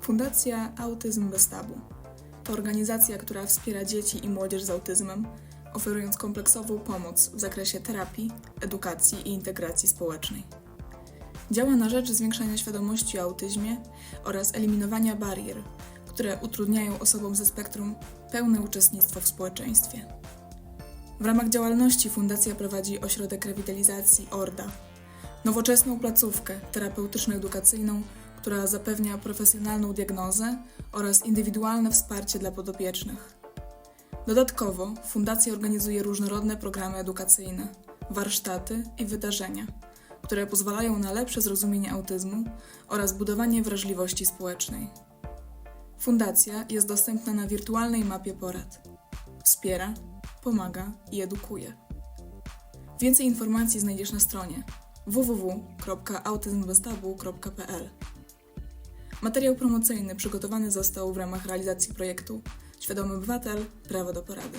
Fundacja Autyzm bez Tabu to organizacja, która wspiera dzieci i młodzież z autyzmem, oferując kompleksową pomoc w zakresie terapii, edukacji i integracji społecznej. Działa na rzecz zwiększania świadomości o autyzmie oraz eliminowania barier, które utrudniają osobom ze spektrum pełne uczestnictwo w społeczeństwie. W ramach działalności fundacja prowadzi ośrodek rewitalizacji Orda, nowoczesną placówkę terapeutyczno-edukacyjną, która zapewnia profesjonalną diagnozę oraz indywidualne wsparcie dla podopiecznych. Dodatkowo fundacja organizuje różnorodne programy edukacyjne, warsztaty i wydarzenia, które pozwalają na lepsze zrozumienie autyzmu oraz budowanie wrażliwości społecznej. Fundacja jest dostępna na wirtualnej mapie porad. Wspiera, pomaga i edukuje. Więcej informacji znajdziesz na stronie www.autyzmbeztabu.pl. Materiał promocyjny przygotowany został w ramach realizacji projektu Świadomy Obywatel Prawo do Porady.